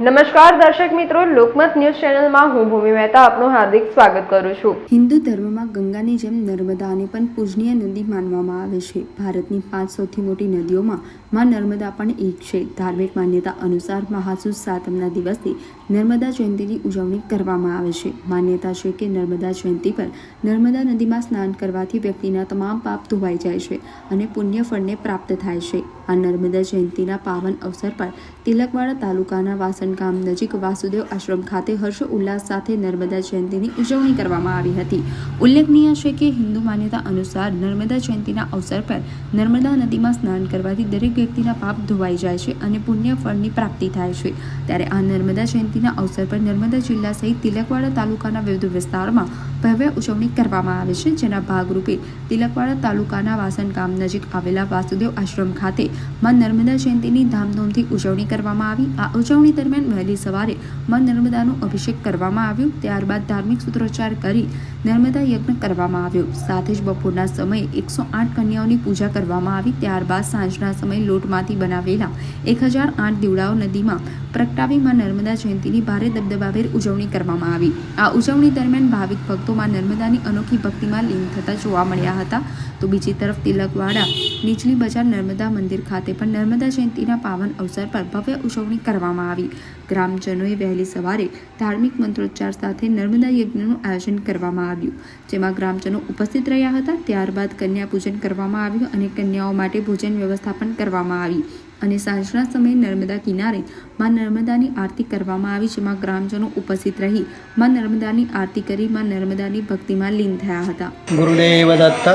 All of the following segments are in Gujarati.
નમસ્કાર દર્શક મિત્રો, લોકમત ન્યૂઝ ચેનલમાં હું ભૂમિ મહેતા આપનું હાર્દિક સ્વાગત કરું છું. હિન્દુ ધર્મમાં ગંગાની જેમ નર્મદાને પણ પૂજનીય નદી માનવામાં આવે છે. ભારતની પાંચ સૌથી મોટી નદીઓમાં માં નર્મદા પણ એક છે. ધાર્મિક માન્યતા અનુસાર મહાસુ સાતમના દિવસે નર્મદા જયંતિની ઉજવણી કરવામાં આવે છે. માન્યતા છે કે નર્મદા જયંતિ પર નર્મદા નદીમાં સ્નાન કરવાથી વ્યક્તિના તમામ પાપ ધોવાઈ જાય છે અને પુણ્ય ફળને પ્રાપ્ત થાય છે. આ નર્મદા જયંતિના પાવન અવસર પર તિલકવાડા તાલુકાના વાસણ નજીક વાસુદેવ આશ્રમ ખાતે હર્ષ ઉલ્લાસ સાથે નર્મદા જયંતિની ઉજવણી કરવામાં આવી હતી. ઉલ્લેખનીય છે કે હિન્દુ માન્યતા અનુસાર નર્મદા જયંતિના અવસર પર નર્મદા નદીમાં સ્નાન કરવાથી દરેક વ્યક્તિના પાપ ધોવાઈ જાય છે અને પુણ્ય ફળની પ્રાપ્તિ થાય છે. ત્યારે આ નર્મદા જયંતિના અવસર પર નર્મદા જિલ્લા સહિત તિલકવાડા તાલુકાના વિવિધ વિસ્તારોમાં ભવ્ય ઉજવણી કરવામાં આવે છે, જેના ભાગરૂપે તિલકવાડા તાલુકાના વાસણ ગામ નજીક આવેલા વાસુદેવ આશ્રમ ખાતે માં નર્મદા જયંતિની ધામધૂમથી ઉજવણી કરવામાં આવી. આ ઉજવણી દરમિયાન વહેલી સવારે માં નર્મદાનો અભિષેક કરવામાં આવ્યો. ત્યારબાદ ધાર્મિક સૂત્રોચ્ચાર કરી નર્મદા યજ્ઞ કરવામાં આવ્યો. સાથે જ બપોરના સમયે એકસો આઠ કન્યાઓની પૂજા કરવામાં આવી. ત્યારબાદ સાંજના સમયે લોટમાંથી બનાવેલા એક હજાર આઠ દીવડાઓ નદીમાં પ્રગટાવી માં નર્મદા જયંતિની ભારે દબદબાભેર ઉજવણી કરવામાં આવી. આ ઉજવણી દરમિયાન ભાવિક ભક્તો માં નર્મદાની અનોખી ભક્તિમાં લીન થતા જોવા મળ્યા હતા. તો બીજી તરફ તિલકવાડા, નીચલી બજાર નર્મદા મંદિર ખાતે પણ નર્મદા જયંતિના પાવન અવસર પર ભવ્ય ઉજવણી કરવામાં આવી. ગ્રામજનોએ વહેલી સવારે ધાર્મિક મંત્રોચ્ચાર સાથે નર્મદા યજ્ઞનું આયોજન કરવામાં આવ્યું, જેમાં ગ્રામજનો ઉપસ્થિત રહ્યા હતા. ત્યારબાદ કન્યા પૂજન કરવામાં આવ્યું અને કન્યાઓ માટે ભોજન વ્યવસ્થા પણ કરવામાં આવી. અને સાંજના સમયે નર્મદા કિનારે માં નર્મદાની આરતી કરવામાં આવી જેમાં ગ્રામજનો ઉપસ્થિત રહી માં નર્મદાની આરતી કરી માં નર્મદાની ભક્તિમાં લીન થયા હતા. ગુરુદેવ દત્ત,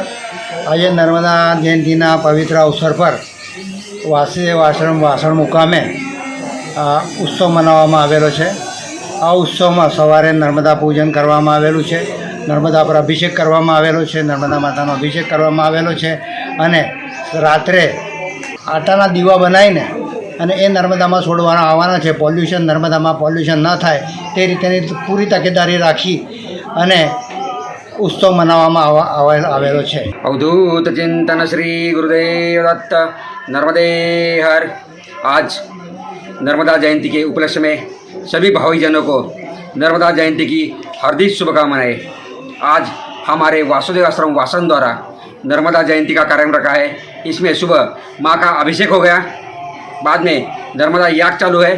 આજે નર્મદા જયંતિના પવિત્ર અવસર પર વાસુદેવ આશ્રમ વાસણ મુકામે ઉત્સવ મનાવવામાં આવેલો છે. આ ઉત્સવમાં સવારે નર્મદા પૂજન કરવામાં આવેલું છે. નર્મદા પર અભિષેક કરવામાં આવેલો છે. નર્મદા માતાનો અભિષેક કરવામાં આવેલો છે. અને રાત્રે આટાના દીવા બનાવીને અને એ નર્મદામાં છોડવાના આવવાના છે પોલ્યુશન નર્મદામાં પોલ્યુશન ન થાય તે રીતેની પૂરી તકેદારી રાખી અને ઉત્સવ મનાવવામાં આવા આવેલ- આવેલો છે अवधूत चिंतन श्री गुरुदेव दत्त नर्मदे हर आज नर्मदा जयंती के उपलक्ष्य में सभी भाईजनों को नर्मदा जयंती की हार्दिक शुभकामनाएं आज हमारे वासुदेव आश्रम वासन द्वारा नर्मदा जयंती का कार्यक्रम रखा है इसमें सुबह माँ का अभिषेक हो गया। बाद में नर्मदा याग चालू है।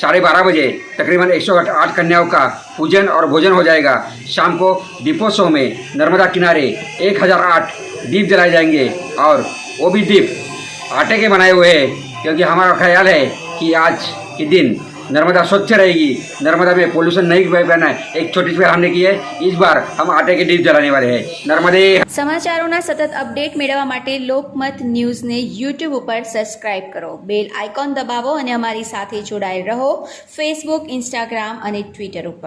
साढ़े बारह बजे तकरीबन एक सौ आठ कन्याओं का पूजन और भोजन हो जाएगा। शाम को दीपोत्सव में नर्मदा किनारे एक हज़ार आठ दीप जलाए जाएँगे और वो भी दीप आटे के बनाए हुए हैं, क्योंकि हमारा ख्याल है कि आज के दिन नर्मदा स्वच्छ रहेगी नर्मदा में पोल्यूशन नहीं बना है एक छोटी सी हमने की है इस बार हम आटे के दीप जलाने वाले हैं नर्मदे સમાચારોના સતત અપડેટ મેળવવા માટે લોકમત ન્યૂઝને યુટ્યુબ ઉપર સબસ્ક્રાઇબ કરો બેલ આઇકોન દબાવો અને અમારી સાથે જોડાયેલ રહો ફેસબુક ઇન્સ્ટાગ્રામ અને ટ્વિટર ઉપર